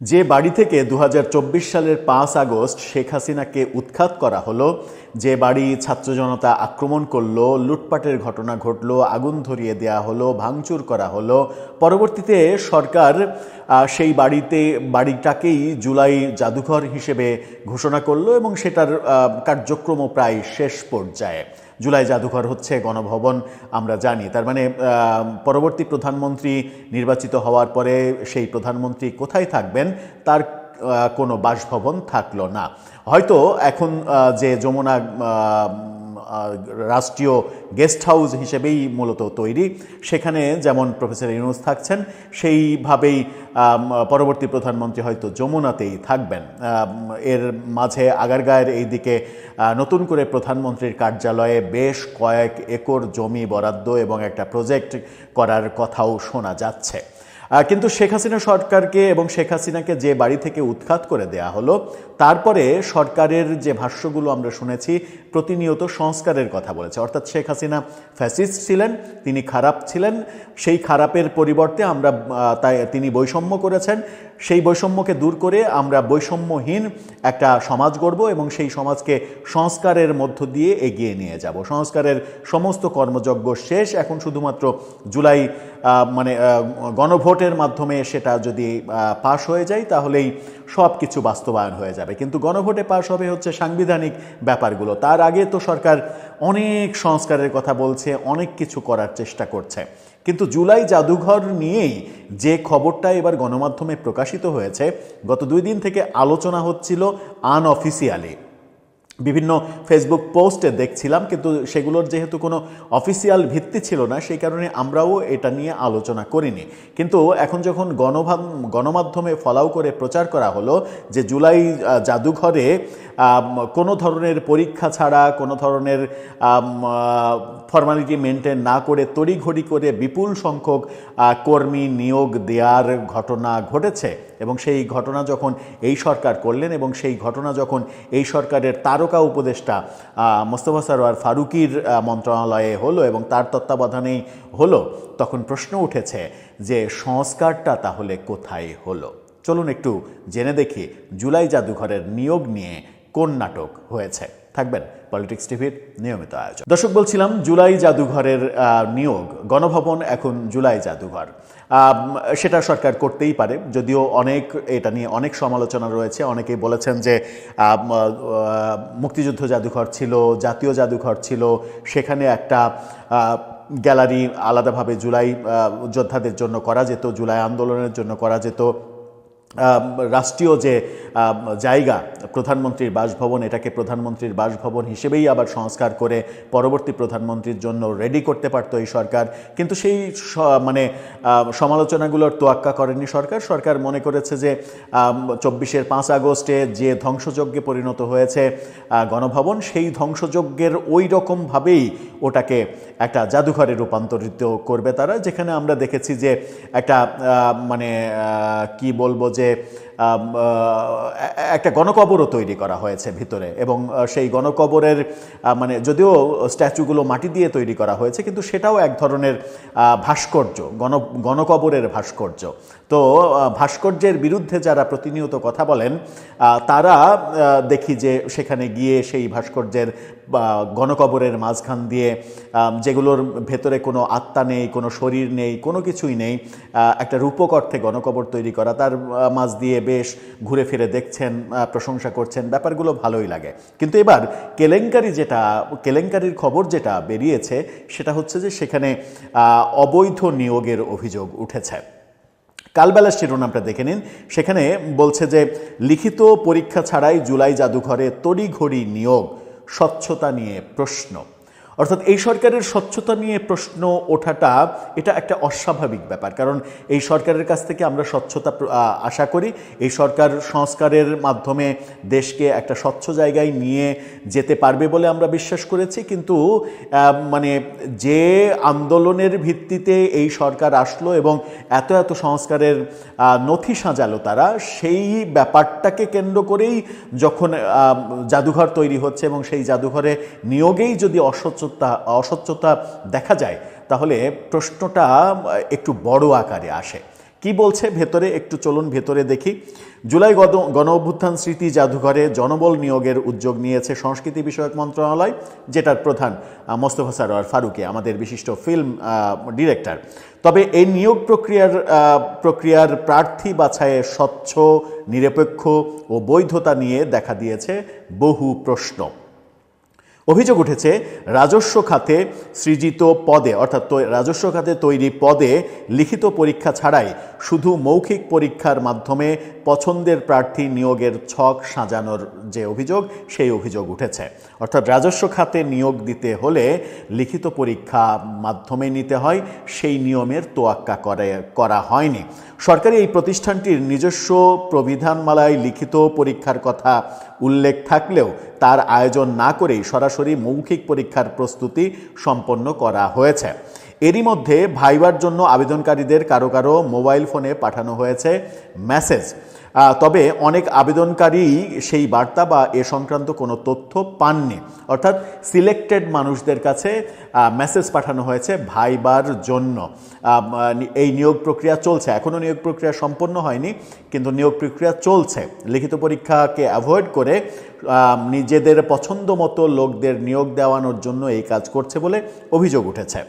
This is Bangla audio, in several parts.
যে বাড়ি থেকে দু হাজার চব্বিশ সালের পাঁচ আগস্ট শেখ হাসিনাকে উৎখাত করা হলো, যে বাড়ি ছাত্র জনতা আক্রমণ করল, লুটপাটের ঘটনা ঘটলো, আগুন ধরিয়ে দেয়া হলো, ভাঙচুর করা হলো, পরবর্তীতে সরকার সেই বাড়িতে, বাড়িটাকেই জুলাই জাদুঘর হিসেবে ঘোষণা করল এবং সেটার কার্যক্রমও প্রায় শেষ পর্যায়ে। জুলাই জাদুঘর হচ্ছে গণভবন, আমরা জানি। তার মানে পরবর্তী প্রধানমন্ত্রী নির্বাচিত হওয়ার পরে সেই প্রধানমন্ত্রী কোথায় থাকবেন, তার কোনো বাসভবন থাকল না। হয়তো এখন যে যমুনা রাষ্ট্রীয় গেস্ট হাউস হিসেবেই মূলত তৈরি। সেখানে যেমন প্রফেসর ইউনুস থাকছেন, সেইভাবেই পরবর্তী প্রধানমন্ত্রী হয়তো যমুনাতেই থাকবেন। এর মাঝে আগারগাঁয়ের এই দিকে নতুন করে প্রধানমন্ত্রীর কার্যালয়ে বেশ কয়েক একর জমি বরাদ্দ এবং একটা প্রজেক্ট করার কথাও শোনা যাচ্ছে। কিন্তু শেখ হাসিনা সরকারকে এবং শেখ হাসিনাকে যে বাড়ি থেকে উৎখাত করে দেয়া হলো, তারপরে সরকারের যে ভাষ্যগুলো আমরা শুনেছি, প্রতিনিয়ত সংস্কারের কথা বলেছে। অর্থাৎ শেখ হাসিনা ফ্যাসিস্ট ছিলেন, তিনি খারাপ ছিলেন। সেই খারাপের পরিবর্তে আমরা তাই তিনি বৈষম্য করেছেন। সেই বৈষম্যকে দূর করে আমরা বৈষম্যহীন একটা সমাজ গড়ব এবং সেই সমাজকে সংস্কারের মধ্য দিয়ে এগিয়ে নিয়ে যাব। সংস্কারের সমস্ত কর্মযজ্ঞ শেষ। এখন শুধুমাত্র জুলাই মানে গণভোটের মাধ্যমে সেটা যদি পাশ হয়ে যায়, তাহলেই সব কিছু বাস্তবায়ন হয়ে যাবে। কিন্তু গণভোটে পাশ হবে হচ্ছে সাংবিধানিক ব্যাপারগুলো। তার আগে তো সরকার অনেক সংস্কারের কথা বলছে, অনেক কিছু করার চেষ্টা করছে। কিন্তু জুলাই জাদুঘর নিয়েই যে খবরটা এবার গণমাধ্যমে প্রকাশিত হয়েছে, গত দুই দিন থেকে আলোচনা হচ্ছিল আনঅফিসিয়ালি বিভিন্ন ফেসবুক পোস্টে দেখছিলাম, কিন্তু সেগুলোর যেহেতু কোনো অফিসিয়াল ভিত্তি ছিল না, সেই কারণে আমরাও এটা নিয়ে আলোচনা করিনি। কিন্তু এখন যখন গণমাধ্যমে ফলাও করে প্রচার করা হলো যে জুলাই জাদুঘরে কোনো ধরনের পরীক্ষা ছাড়া, কোনো ধরনের ফর্মালিটি মেনটেন না করে, তড়িঘড়ি করে বিপুল সংখ্যক কর্মী নিয়োগ দেওয়ার ঘটনা ঘটেছে। এবং সেই ঘটনা যখন এই সরকার করলেন এবং সেই ঘটনা যখন এই সরকারের তারকা উপদেষ্টা মোস্তফা সরোয়ার ফারুকির মন্ত্রণালয়ে হলো এবং তার তত্ত্বাবধানেই হলো, তখন প্রশ্ন উঠেছে যে সংস্কারটা তাহলে কোথায় হলো? চলুন একটু জেনে দেখি, জুলাই জাদুঘরের নিয়োগ নিয়ে কোন নাটক হয়েছে? থাকবেন পলিটিক্স টিভির নিয়মিত আয়োজন। দর্শক, বলছিলাম জুলাই জাদুঘরের নিয়োগ, গণভবন এখন জুলাই জাদুঘর। সেটা সরকার করতেই পারে, যদিও অনেক, এটা নিয়ে অনেক সমালোচনা রয়েছে। অনেকেই বলেছেন যে মুক্তিযুদ্ধ জাদুঘর ছিল, জাতীয় জাদুঘর ছিল, সেখানে একটা গ্যালারি আলাদাভাবে জুলাই যোদ্ধাদের জন্য করা যেত, জুলাই আন্দোলনের জন্য করা যেত। রাষ্ট্রীয় যে জায়গা, প্রধানমন্ত্রীর বাসভবন, এটাকে প্রধানমন্ত্রীর বাসভবন হিসেবেই আবার সংস্কার করে পরবর্তী প্রধানমন্ত্রীর জন্য রেডি করতে পারতো এই সরকার। কিন্তু সেই মানে সমালোচনাগুলোর তোয়াক্কা করেনি সরকার। সরকার মনে করেছে যে চব্বিশের পাঁচ আগস্টে যে ধ্বংসযজ্ঞে পরিণত হয়েছে গণভবন, সেই ধ্বংসযজ্ঞের ওই রকমভাবেই ওটাকে একটা জাদুঘরে রূপান্তরিত করবে তারা। যেখানে আমরা দেখেছি যে একটা মানে কি বলব যে একটা গণকবরও তৈরি করা হয়েছে ভিতরে এবং সেই গণকবরের মানে যদিও স্ট্যাচুগুলো মাটি দিয়ে তৈরি করা হয়েছে, কিন্তু সেটাও এক ধরনের ভাস্কর্য, গণ, গণকবরের ভাস্কর্য। তো ভাস্কর্যের বিরুদ্ধে যারা প্রতিনিয়ত কথা বলেন তারা দেখি যে সেখানে গিয়ে সেই ভাস্কর্যের গণকবরের মাঝখান দিয়ে যেগুলোর ভেতরে কোনো আত্মা নেই, কোনো শরীর নেই, কোনো কিছুই নেই একটা রূপক অর্থে গণকবর তৈরি করা। তার মাঝ দিয়ে বেশ ঘুরে ফিরে দেখছেন প্রশংসা করছেন, ব্যাপারগুলো ভালোই লাগে। কিন্তু এবার কেলেঙ্কারি যেটা, কেলেঙ্কারির খবর যেটা বেরিয়েছে, সেটা হচ্ছে যে সেখানে অবৈধ নিয়োগের অভিযোগ উঠেছে। কালবেলার শিরোনামটা দেখে নিন। সেখানে বলছে যে, লিখিত পরীক্ষা ছাড়াই জুলাই জাদুঘরে তড়িঘড়ি নিয়োগ, স্বচ্ছতা নিয়ে প্রশ্ন। অর্থাৎ এই সরকারের স্বচ্ছতা নিয়ে প্রশ্ন ওঠাটা, এটা একটা অস্বাভাবিক ব্যাপার। কারণ এই সরকারের কাছ থেকে আমরা স্বচ্ছতা আশা করি, এই সরকার সংস্কারের মাধ্যমে দেশকে একটা স্বচ্ছ জায়গায় নিয়ে যেতে পারবে বলে আমরা বিশ্বাস করেছি। কিন্তু মানে যে আন্দোলনের ভিত্তিতে এই সরকার আসলো এবং এত এত সংস্কারের নথি সাজালো তারা, সেই ব্যাপারটাকে কেন্দ্র করেই যখন জাদুঘর তৈরি হচ্ছে এবং সেই জাদুঘরে নিয়োগেই যদি অস্বচ্ছতা অস্বচ্ছতা দেখা যায়, তাহলে প্রশ্নটা একটু বড় আকারে আসে। কি বলছে? ভেতরে একটু চলুন ভেতরে দেখি। জুলাই গণ অভ্যুত্থান স্মৃতি জাদুঘরে জনবল নিয়োগের উদ্যোগ নিয়েছে সংস্কৃতি বিষয়ক মন্ত্রণালয়, যেটার প্রধান মোস্তফা সারোয়ার ফারুকে, আমাদের বিশিষ্ট ফিল্ম ডিরেক্টর। তবে এই নিয়োগ প্রক্রিয়ার প্রক্রিয়ার প্রার্থী বাছাইয়ে স্বচ্ছ, নিরপেক্ষ ও বৈধতা নিয়ে দেখা দিয়েছে বহু প্রশ্ন। অভিযোগ উঠেছে, রাজস্ব খাতে সৃজিত পদে, অর্থাৎ রাজস্ব খাতে তৈরি পদে লিখিত পরীক্ষা ছাড়াই শুধু মৌখিক পরীক্ষার মাধ্যমে পছন্দের প্রার্থী নিয়োগের ছক সাজানোর যে অভিযোগ, সেই অভিযোগ উঠেছে। অর্থাৎ রাজস্ব খাতে নিয়োগ দিতে হলে লিখিত পরীক্ষা মাধ্যমে নিতে হয়, সেই নিয়মের তোয়াক্কা করে, করা হয়নি। সরকারি এই প্রতিষ্ঠানটির নিজস্ব প্রবিধানমালায় লিখিত পরীক্ষার কথা উল্লেখ থাকলেও তার আয়োজন না করেই সরাসরি মৌখিক পরীক্ষার প্রস্তুতি সম্পন্ন করা হয়েছে। এরই মধ্যে ভাইবার জন্য আবেদনকারীদের কারও কারও মোবাইল ফোনে পাঠানো হয়েছে মেসেজ। তবে অনেক আবেদনকারী সেই বার্তা বা এ সংক্রান্ত কোনো তথ্য পাননি। অর্থাৎ সিলেক্টেড মানুষদের কাছে মেসেজ পাঠানো হয়েছে ভাইবার জন্য। এই নিয়োগ প্রক্রিয়া চলছে। এখনও নিয়োগ প্রক্রিয়া সম্পন্ন হয়নি, কিন্তু নিয়োগ প্রক্রিয়া চলছে। লিখিত পরীক্ষাকে অ্যাভয়েড করে নিজেদের পছন্দ মতো লোকদের নিয়োগ দেওয়ানোর জন্য এই কাজ করছে বলে অভিযোগ উঠেছে।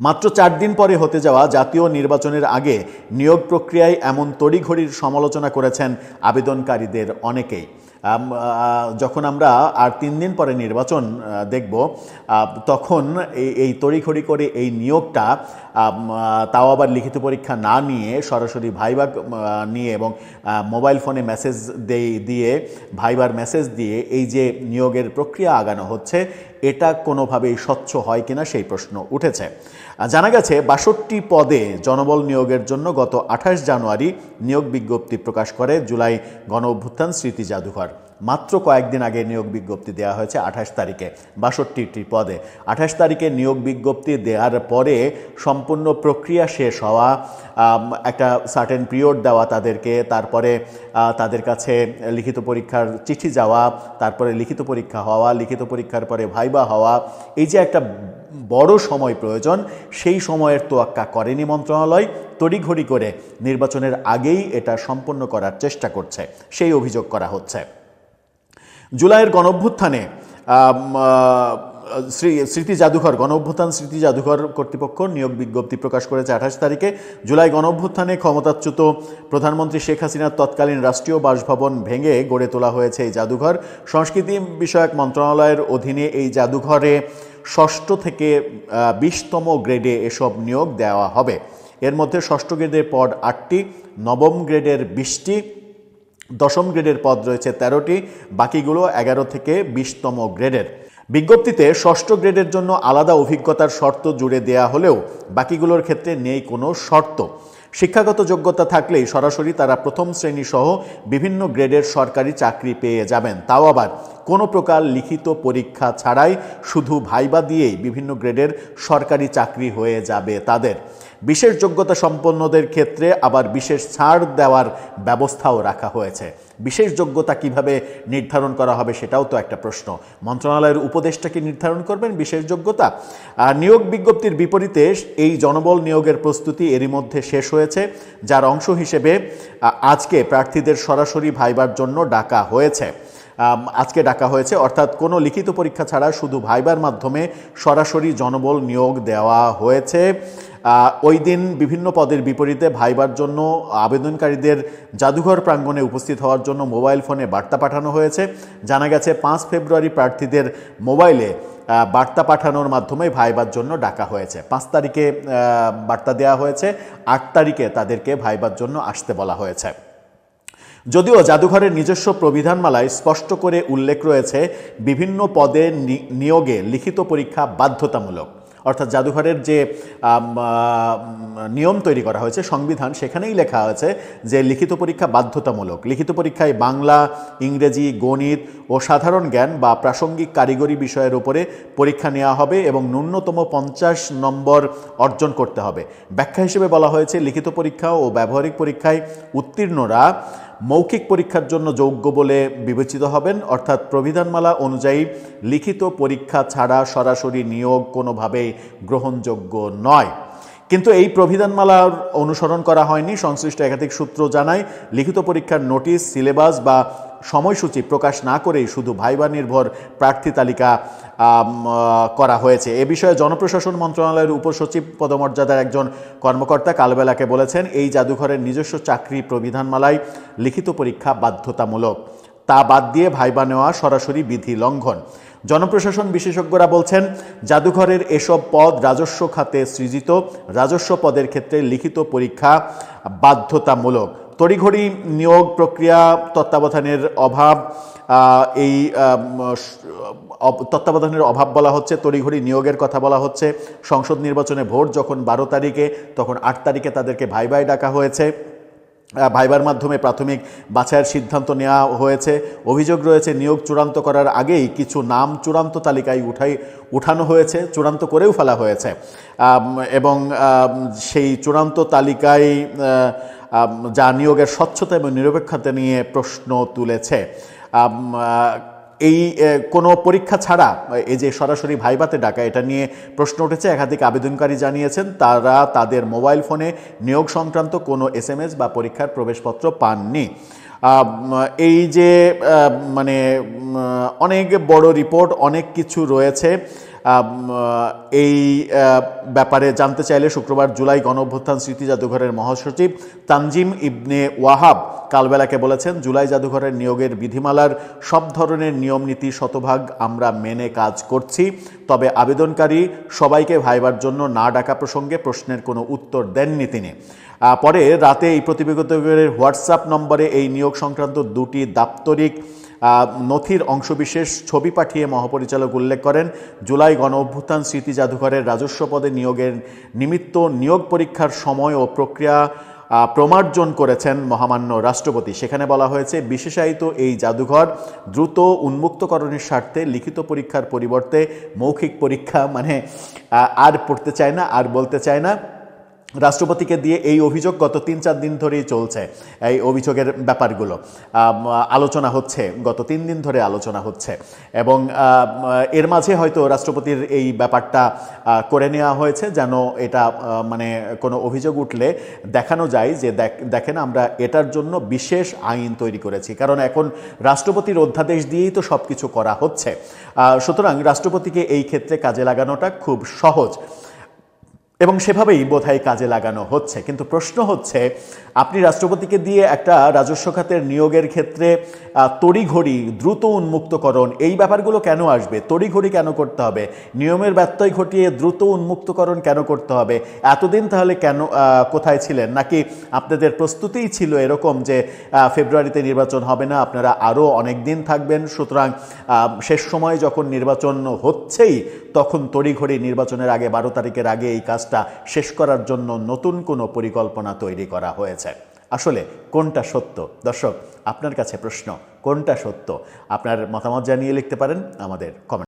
মাত্র চার দিন পরে হতে যাওয়া জাতীয় নির্বাচনের আগে নিয়োগ প্রক্রিয়ায় এমন তড়িঘড়ির সমালোচনা করেছেন আবেদনকারীদের অনেকেই। যখন আমরা আর তিন দিন পরে নির্বাচন দেখব তখন এই এই তড়িঘড়ি করে এই নিয়োগটা তাও আবার লিখিত পরীক্ষা না নিয়ে সরাসরি ভাইবার নিয়ে এবং মোবাইল ফোনে মেসেজ দিয়ে, ভাইবার মেসেজ দিয়ে এই যে নিয়োগের প্রক্রিয়া আগানো হচ্ছে এটা কোনোভাবেই স্বচ্ছ হয় কিনা সেই প্রশ্ন উঠেছে। জানা গেছে, বাষট্টি পদে জনবল নিয়োগের জন্য গত আঠাশ জানুয়ারি নিয়োগ বিজ্ঞপ্তি প্রকাশ করে জুলাই গণ অভ্যুত্থান স্মৃতি জাদুঘর। মাত্র কয়েকদিন আগে নিয়োগ বিজ্ঞপ্তি দেওয়া হয়েছে আঠাশ তারিখে, বাষট্টিটি পদে। আঠাশ তারিখে নিয়োগ বিজ্ঞপ্তি দেওয়ার পরে সম্পূর্ণ প্রক্রিয়া শেষ হওয়া একটা সার্টেন পিরিয়ড দেওয়া তাদেরকে, তারপরে তাদের কাছে লিখিত পরীক্ষার চিঠি যাওয়া, তারপরে লিখিত পরীক্ষা হওয়া, লিখিত পরীক্ষার পরে ভাইবা হওয়া, এই যে একটা বড় সময় প্রয়োজন, সেই সময়ের তোয়াক্কা করেনি মন্ত্রণালয়, তড়িঘড়ি করে নির্বাচনের আগেই এটা সম্পন্ন করার চেষ্টা করছে, সেই অভিযোগ করা হচ্ছে। জুলাইয়ের গণঅভ্যুত্থানে স্মৃতি জাদুঘর, গণঅভ্যুত্থান স্মৃতি জাদুঘর কর্তৃপক্ষ নিয়োগ বিজ্ঞপ্তি প্রকাশ করেছে আঠাশ তারিখে। জুলাই গণঅভ্যুত্থানে ক্ষমতাচ্যুত প্রধানমন্ত্রী শেখ হাসিনার তৎকালীন রাষ্ট্রীয় বাসভবন ভেঙে গড়ে তোলা হয়েছে এই জাদুঘর। সংস্কৃতি বিষয়ক মন্ত্রণালয়ের অধীনে এই জাদুঘরে ষষ্ঠ থেকে বিশতম গ্রেডে এসব নিয়োগ দেওয়া হবে। এর মধ্যে ষষ্ঠ গ্রেডের পদ আটটি, নবম গ্রেডের বিশটি দশম গ্রেডের পদ রয়েছে তেরোটি, বাকিগুলো এগারো থেকে বিশতম গ্রেডের। বিজ্ঞপ্তিতে ষষ্ঠ গ্রেডের জন্য আলাদা অভিজ্ঞতার শর্ত জুড়ে দেয়া হলেও বাকিগুলোর ক্ষেত্রে নেই কোনো শর্ত। শিক্ষাগত যোগ্যতা থাকলেই সরাসরি তারা প্রথম শ্রেণি সহ বিভিন্ন গ্রেডের সরকারি চাকরি পেয়ে যাবেন। তাও আবার কোনো প্রকার লিখিত পরীক্ষা ছাড়াই শুধু ভাইবা দিয়েই বিভিন্ন গ্রেডের সরকারি চাকরি হয়ে যাবে তাদের। বিশেষ যোগ্যতা সম্পন্নদের ক্ষেত্রে আবার বিশেষ ছাড় দেওয়ার ব্যবস্থাও রাখা হয়েছে। বিশেষ যোগ্যতা কীভাবে নির্ধারণ করা হবে সেটাও তো একটা প্রশ্ন। মন্ত্রণালয়ের উপদেষ্টা কি নির্ধারণ করবেন বিশেষ যোগ্যতা? আর নিয়োগ বিজ্ঞপ্তির বিপরীতে এই জনবল নিয়োগের প্রস্তুতি এরই মধ্যে শেষ হয়েছে, যার অংশ হিসেবে আজকে প্রার্থীদের সরাসরি ভাইবার জন্য ডাকা হয়েছে। আজকে ডাকা হয়েছে। অর্থাৎ কোনো লিখিত পরীক্ষা ছাড়া শুধু ভাইবার মাধ্যমে সরাসরি জনবল নিয়োগ দেওয়া হয়েছে। ওই দিন বিভিন্ন পদের বিপরীতে ভাইবার জন্য আবেদনকারীদের জাদুঘর প্রাঙ্গণে উপস্থিত হওয়ার জন্য মোবাইল ফোনে বার্তা পাঠানো হয়েছে। জানা গেছে, পাঁচ ফেব্রুয়ারি প্রার্থীদের মোবাইলে বার্তা পাঠানোর মাধ্যমে ভাইবার জন্য ডাকা হয়েছে। পাঁচ তারিখে বার্তা দেওয়া হয়েছে। আট তারিখে তাদেরকে ভাইবার জন্য আসতে বলা হয়েছে। যদিও জাদুঘরের নিজস্ব প্রবিধানমালায় স্পষ্ট করে উল্লেখ রয়েছে বিভিন্ন পদে নিয়োগে লিখিত পরীক্ষা বাধ্যতামূলক। অর্থাৎ জাদুঘরের যে নিয়ম তৈরি করা হয়েছে, সংবিধান, সেখানেই লেখা আছে যে লিখিত পরীক্ষা বাধ্যতামূলক। লিখিত পরীক্ষায় বাংলা, ইংরেজি, গণিত ও সাধারণ জ্ঞান বা প্রাসঙ্গিক কারিগরি বিষয়ের উপরে পরীক্ষা নেওয়া হবে এবং ন্যূনতম পঞ্চাশ নম্বর অর্জন করতে হবে। ব্যাখ্যা হিসেবে বলা হয়েছে, লিখিত পরীক্ষা ও ব্যবহারিক পরীক্ষায় উত্তীর্ণরা মৌখিক পরীক্ষার জন্য যোগ্য বলে বিবেচিত হবেন। অর্থাৎ প্রবিধানমালা অনুযায়ী লিখিত পরীক্ষা ছাড়া সরাসরি নিয়োগ কোনোভাবেই গ্রহণযোগ্য নয়। কিন্তু এই প্রবিধানমালার অনুসরণ করা হয়নি। সংশ্লিষ্ট একাধিক সূত্র জানায়, লিখিত পরীক্ষার নোটিশ, সিলেবাস বা সময়সূচি প্রকাশ না করেই শুধু ভাইবা নির্ভর প্রার্থী তালিকা করা হয়েছে। এ বিষয়ে জনপ্রশাসন মন্ত্রণালয়ের উপসচিব পদমর্যাদার একজন কর্মকর্তা কালবেলাকে বলেছেন, এই জাদুঘরের নিজস্ব চাকরি প্রবিধানমালায় লিখিত পরীক্ষা বাধ্যতামূলক। তা বাদ দিয়ে ভাইবা নেওয়া সরাসরি বিধি লঙ্ঘন। জনপ্রশাসন বিশেষজ্ঞরা বলছেন, জাদুঘরের এসব পদ রাজস্ব খাতে সৃজিত। রাজস্ব পদের ক্ষেত্রে লিখিত পরীক্ষা বাধ্যতামূলক। তড়িঘড়ি নিয়োগ প্রক্রিয়া তত্ত্বাবধানের অভাব এই তত্ত্বাবধানের অভাব বলা হচ্ছে, তড়িঘড়ি নিয়োগের কথা বলা হচ্ছে। সংসদ নির্বাচনে ভোট যখন বারো তারিখে, তখন আট তারিখে তাদেরকে ভাই ভাই ডাকা হয়েছে। ভাইবার মাধ্যমে প্রাথমিক বাছাইয়ের সিদ্ধান্ত নেওয়া হয়েছে। অভিযোগ রয়েছে, নিয়োগ চূড়ান্ত করার আগেই কিছু নাম চূড়ান্ত তালিকায় উঠাই, উঠানো হয়েছে, চূড়ান্ত করেও ফেলা হয়েছে। এবং সেই চূড়ান্ত তালিকায় যা নিয়োগের স্বচ্ছতা এবং নিরপেক্ষতা নিয়ে প্রশ্ন তুলেছে। এই কোনো পরীক্ষা ছাড়া এই যে সরাসরি ভাইবাতে ডাকা, এটা নিয়ে প্রশ্ন উঠেছে। একাধিক আবেদনকারী জানিয়েছেন, তারা তাদের মোবাইল ফোনে নিয়োগ সংক্রান্ত কোনো এস বা পরীক্ষার প্রবেশপত্র পাননি। এই যে মানে অনেক বড় রিপোর্ট, অনেক কিছু রয়েছে। এই ব্যাপারে জানতে চাইলে শুক্রবার জুলাই গণঅভ্যুত্থান স্মৃতি জাদুঘরের মহাসচিব তানজিম ইবনে ওয়াহাব কালবেলাকে বলেছেন, জুলাই জাদুঘরের নিয়োগের বিধিমালার সব ধরনের নিয়ম নীতি শতভাগ আমরা মেনে কাজ করছি। তবে আবেদনকারী সবাইকে ভাইবার জন্য না ডাকা প্রসঙ্গে প্রশ্নের কোনো উত্তর দেননি তিনি। পরে রাতে এই প্রতিবেদকের হোয়াটসঅ্যাপ নম্বরে এই নিয়োগ সংক্রান্ত দুটি দাপ্তরিক নথির অংশবিশেষ ছবি পাঠিয়ে মহাপরিচালক উল্লেখ করেন, জুলাই গণ অভ্যুত্থান স্মৃতি জাদুঘরের রাজস্ব পদে নিয়োগের নিমিত্ত নিয়োগ পরীক্ষার সময় ও প্রক্রিয়া প্রমার্জন করেছেন মহামান্য রাষ্ট্রপতি। সেখানে বলা হয়েছে, বিশেষায়িত এই জাদুঘর দ্রুত উন্মুক্তকরণের স্বার্থে লিখিত পরীক্ষার পরিবর্তে মৌখিক পরীক্ষা মানে আর পড়তে চায় না, আর বলতে চায় না। রাষ্ট্রপতিকে দিয়ে এই অভিযোগ গত তিন চার দিন ধরেই চলছে, এই অভিযোগের ব্যাপারগুলো। আলোচনা হচ্ছে, গত তিন দিন ধরে আলোচনা হচ্ছে। এবং এর মাঝে হয়তো রাষ্ট্রপতির এই ব্যাপারটা করে নেওয়া হয়েছে যেন এটা মানে কোনো অভিযোগ উঠলে দেখানো যায় যে দেখ- দেখেন আমরা এটার জন্য বিশেষ আইন তৈরি করেছি। কারণ এখন রাষ্ট্রপতির অধ্যাদেশ দিয়েই তো সব কিছু করা হচ্ছে। সুতরাং রাষ্ট্রপতিকে এই ক্ষেত্রে কাজে লাগানোটা খুব সহজ। এবং সেভাবেই বোধহয় কাজে লাগানো হচ্ছে। কিন্তু প্রশ্ন হচ্ছে আপনি রাষ্ট্রপতিকে দিয়ে একটা রাজস্ব খাতের নিয়োগের ক্ষেত্রে তড়িঘড়ি দ্রুত উন্মুক্তকরণ, এই ব্যাপারগুলো কেন আসবে? তড়িঘড়ি কেন করতে হবে? নিয়মের ব্যত্যয় ঘটিয়ে দ্রুত উন্মুক্তকরণ কেন করতে হবে? এতদিন তাহলে কেন কোথায় ছিলেন? নাকি আপনাদের প্রস্তুতিই ছিল এরকম যে ফেব্রুয়ারিতে নির্বাচন হবে না, আপনারা আরও অনেক দিন থাকবেন, সুতরাং শেষ সময় যখন নির্বাচন হচ্ছেই, তখন তড়িঘড়ি নির্বাচনের আগে বারো তারিখের আগে এই কাজটা শেষ করার জন্য নতুন কোনো পরিকল্পনা তৈরি করা হয়েছে। আসলে কোনটা সত্য? দর্শক, আপনার কাছে প্রশ্ন, কোনটা সত্য? আপনার মতামত জানিয়ে লিখতে পারেন আমাদের কমেন্ট